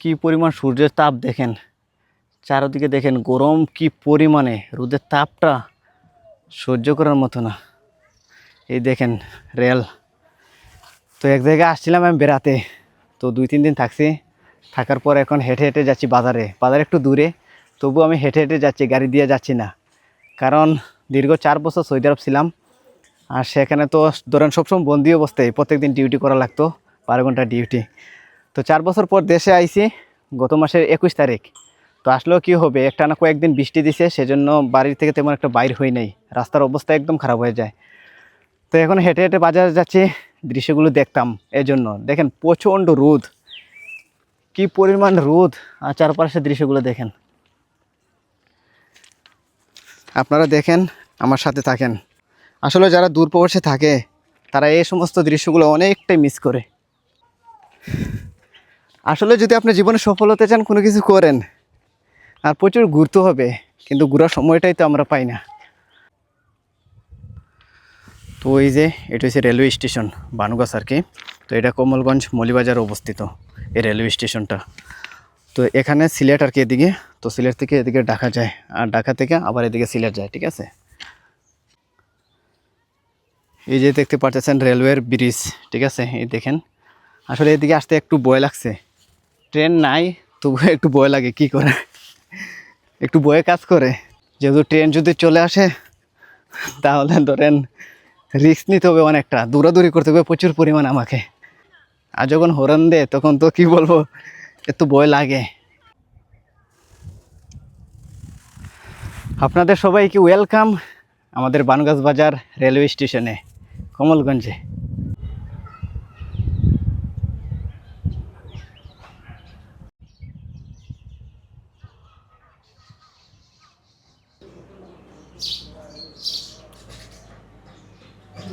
কি পরিমাণ সূর্যের তাপ দেখেন? চারদিকে দেখেন গরম কি পরিমাণে? রোদের তাপটা সহ্য করার মতো না। এই দেখেন রেল। তো এক জায়গায় আসছিলাম আমি বেড়াতে। তো দুই, তিন দিন থাকছি। থাকার পর এখন হেঁটে হেঁটে যাচ্ছি বাজারে। বাজার একটু দূরে। তবু আমি হেঁটে হেঁটে যাচ্ছি, গাড়ি দিয়ে যাচ্ছি না। কারণ দীর্ঘ চার বছর সৌদি আরব ছিলাম। আর সেখানে তো ধরেন সবসময় বন্দি অবস্থায় প্রত্যেকদিন ডিউটি করা লাগতো, বারো ঘণ্টা ডিউটি তো চার বছর পর দেশে আইছি, গত মাসের একুশ তারিখ। তো আসলেও কী হবে একটা না কয়েকদিন বৃষ্টি দিছে, সেজন্য বাড়ির থেকে তেমন একটা বাইর হই নাই। রাস্তার অবস্থা একদম খারাপ হয়ে যায়। তো এখন হেঁটে হেঁটে বাজারে যাচ্ছি, দৃশ্যগুলো দেখতাম এজন্য। দেখেন, প্রচণ্ড রোদ। কি পরিমাণ রোদ। আর চারপাশের দৃশ্যগুলো দেখেন। আপনারা দেখেন, আমার সাথে থাকেন। আসলে যারা দূর থাকে, তারা এই সমস্ত দৃশ্যগুলো অনেকটাই মিস করে। আসলে যদি আপনি জীবনে সফল হতে চান, কোনো কিছু করেন। আর প্রচুর ঘুরতে হবে, কিন্তু ঘোরার সময়টাই তো আমরা পাই না। তো ওই যে, এটা হচ্ছে রেলওয়ে স্টেশন বানুগাছ আর কি তো এটা কমলগঞ্জ মলিবাজারে অবস্থিত, এই রেলওয়ে স্টেশনটা। তো এখানে সিলেট আর কি এদিকে, তো সিলেট থেকে এদিকে ঢাকা যায়, আর ঢাকা থেকে আবার এদিকে সিলেট যায়, ঠিক আছে? এই যে দেখতে পাচ্ছেন রেলওয়ের ব্রিজ, ঠিক আছে? এই দেখেন। আসলে এদিকে আসতে একটু ভয় লাগছে। ট্রেন নাই তবু একটু ভয় লাগে, কি করে? একটু বয়ে কাজ করে। যেহেতু ট্রেন যদি চলে আসে, তাহলে ধরেন রিস্ক নিতে হবে অনেকটা, দৌড়াদৌড়ি করতে হবে প্রচুর পরিমাণ আমাকে। আর যখন হরণ দেয়, তখন তো কি বলব, একটু ভয় লাগে। আপনাদের সবাইকে ওয়েলকাম আমাদের বানগাছ বাজার রেলওয়ে স্টেশনে কমলগঞ্জে।